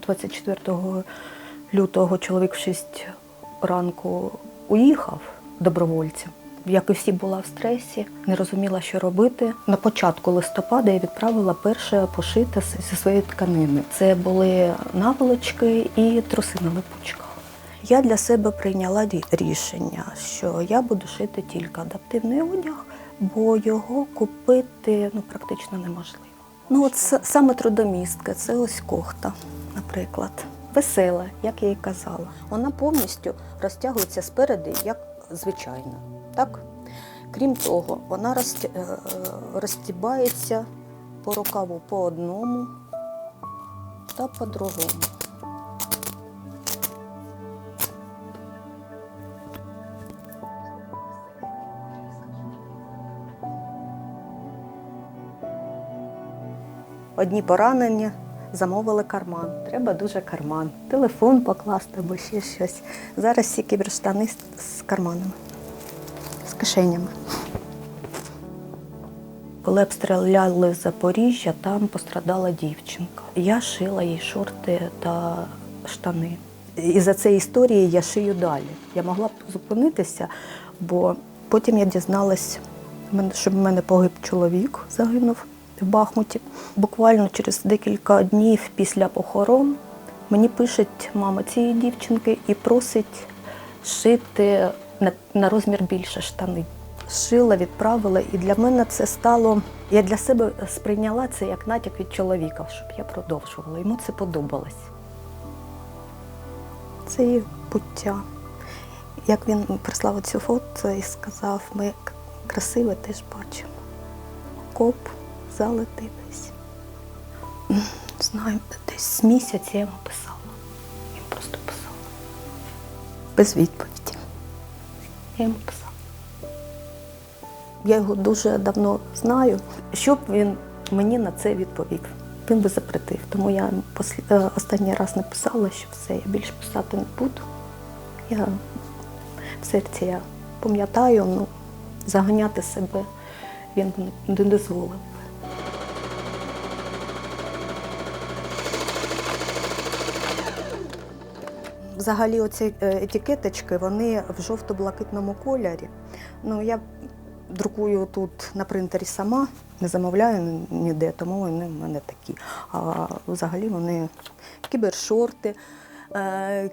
24 лютого чоловік в 6 ранку уїхав добровольцем. Як і всі була в стресі, не розуміла, що робити. На початку листопада я відправила перше пошите зі своєї тканини. Це були наволочки і труси на липучках. Я для себе прийняла рішення, що я буду шити тільки адаптивний одяг, бо його купити ну, практично неможливо. Ну, от саме трудомістка, це ось кохта, наприклад. Весела, як я і казала. Вона повністю розтягується спереди, як звичайно. Так? Крім того, вона розтя- е, по рукаву по одному та по другому. Одні поранені, замовили карман. Треба дуже карман. Телефон покласти або ще щось. Зараз всі кіберштани з- карманами, з кишенями. Коли обстріляли Запоріжжя, там пострадала дівчинка. Я шила їй шорти та штани. І за цією історією я шию далі. Я могла б зупинитися, бо потім я дізналась, що в мене погиб чоловік, загинув в Бахмуті. Буквально через декілька днів після похорон мені пише мама цієї дівчинки і просить шити на, розмір більше штани. Шила, відправила, і для мене це стало. Я для себе сприйняла це як натяк від чоловіка, щоб я продовжувала. Йому це подобалось. Це їх буття. Як він прислав цю фото і сказав, ми красиве теж бачимо. Коп залетий десь. Знаю, десь місяць я йому писала. Він просто писав. Без відповіді. Я йому писала. Я його дуже давно знаю. Що б він мені на це відповів? Він би запретив. Тому я е, останній раз написала, що все, я більше писати не буду. Я в серці я пам'ятаю, ну, заганяти себе він не дозволив. Взагалі, оці е, етикеточки, вони в жовто-блакитному кольорі. Ну, я друкую тут на принтері сама, не замовляю ніде, тому вони в мене такі. А взагалі вони кібершорти, е,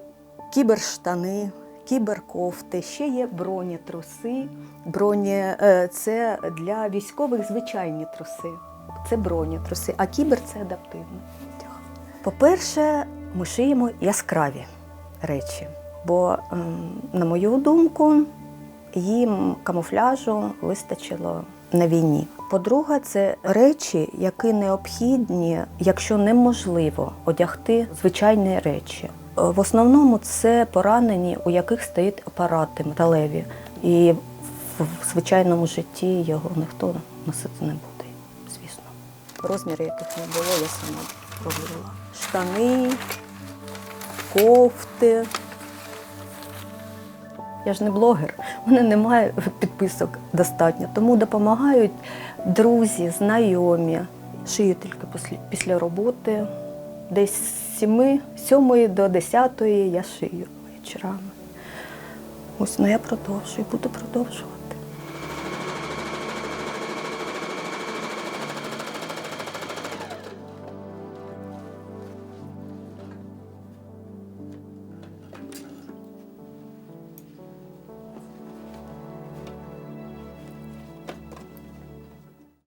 кіберштани, кіберкофти, ще є бронетруси. Броні е, це для військових звичайні труси. Це бронетруси, а кібер це адаптивний одяг. По-перше, ми шиємо яскраві речі, бо, ем, на мою думку, їм камуфляжу вистачило на війні. По-друге, це речі, які необхідні, якщо неможливо одягти звичайні речі. Е, В основному це поранені, у яких стоять апарати металеві, і в звичайному житті його ніхто носити не буде, звісно. Розміри, яких не було, я сама робила. Штани, кофти. Я ж не блогер, у мене немає підписок достатньо, тому допомагають друзі, знайомі. Шию тільки після, роботи. Десь з 7, 7 до 10 я шию вечорами. Ось, ну я продовжую, буду продовжувати.